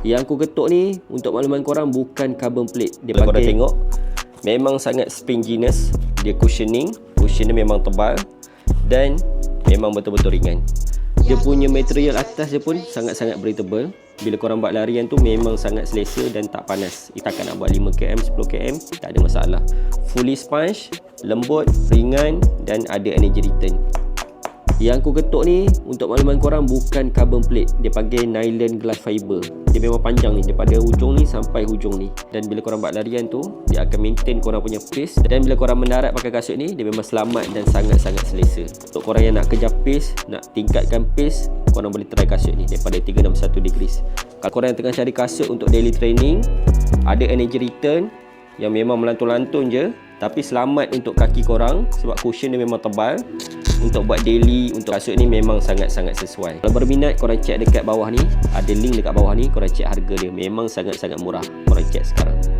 Yang aku ketuk ni untuk makluman korang bukan carbon plate. Dia Kalau korang pakai tengok Memang sangat springiness. Dia cushioning. Cushion dia memang tebal. Dan Memang betul-betul ringan. Dia punya material atas dia pun Sangat-sangat breathable. Bila korang buat larian tu Memang sangat selesa Dan tak panas. Takkan nak buat 5km 10km Tak ada masalah. Fully sponge Lembut Ringan Dan ada energy return yang aku ketuk ni untuk makluman korang bukan carbon plate. Dia pakai nylon glass fiber. Dia memang panjang ni daripada hujung ni sampai hujung ni. Dan bila korang buat larian tu, dia akan maintain korang punya pace dan bila korang mendarat pakai kasut ni, dia memang selamat dan sangat-sangat selesa. Untuk korang yang nak kejar pace, nak tingkatkan pace, korang boleh try kasut ni daripada 361 degrees. Kalau korang yang tengah cari kasut untuk daily training, ada energy return yang memang melantun-lantun je tapi selamat untuk kaki korang sebab cushion dia memang tebal untuk buat daily untuk kasut ni memang sangat-sangat sesuai. Kalau berminat korang check dekat bawah ni. Ada link dekat bawah ni korang check harga dia. Memang sangat-sangat murah korang check sekarang